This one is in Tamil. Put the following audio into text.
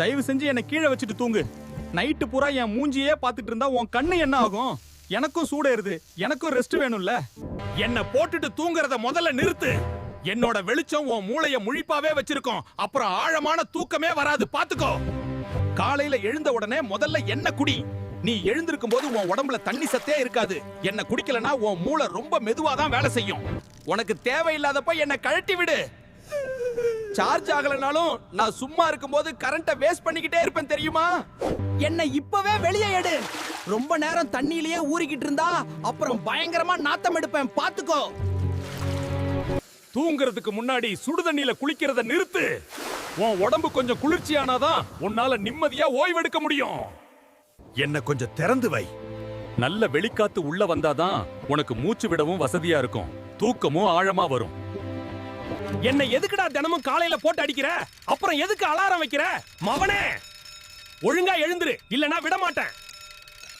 தயவு செஞ்சு என்னை கீழே வச்சுட்டு தூங்கு. நைட்டு பூரா என் மூஞ்சியே பார்த்துட்டு இருந்தா உன் கண்ணு என்ன ஆகும்? எனக்கும் சூடேறுது. எனக்கும் ரெஸ்ட் வேணும்ல. என்னை போட்டுட்டு தூங்குறத முதல்ல நிறுத்து. என்னோட வெளிச்சம் உன் மூளைய முழிப்பாவே வச்சிருக்கோம். அப்புறம் ஆழமான தூக்கமே வராது. பாத்துக்கோ காலையில எழுந்த உடனே முதல்ல என்ன குடி? நீ எழுந்திருக்கும் போது உன் உடம்புல தண்ணி சத்தே இருக்காது. என்ன குடிக்கலனா உன் மூளை ரொம்ப மெதுவா தான் வேலை செய்யும். உனக்கு தேவையில்லாதப்ப என்ன கழட்டி விடு. சார்ஜ் ஆகலனாலும் நான் சும்மா இருக்கும்போது கரண்ட வேஸ்ட் பண்ணிக்கிட்டே இருப்பேன் தெரியுமா? என்னை இப்பவே வெளியே எடு. ரொம்ப நேரம் தண்ணியிலேயே ஊறிக்கிட்டு இருந்தா அப்புறம் பயங்கரமா நாத்தம் எடுப்பேன். பாத்துக்கோ தூங்குறதுக்கு முன்னாடி சுடுதண்ணில குளிக்கிறத நிறுத்து. உன் உடம்பு கொஞ்சம் குளிர்ச்சியானாதான் உன்னால நிம்மதியா ஓய்வெடுக்க முடியும். என்ன கொஞ்சம் திறந்து வை. நல்ல வெளிக்காத்து உள்ள வந்தாதான் உனக்கு மூச்சு விடவும் வசதியா இருக்கும். தூக்கமும் ஆழமா வரும். என்ன எதுக்குடா தினமும் காலையில போட்டு அடிக்கிற? அப்புறம் எதுக்கு அலாரம் வைக்கிற? மவனே! ஒழுங்கா எழுந்துரு. இல்லனா விட மாட்டேன்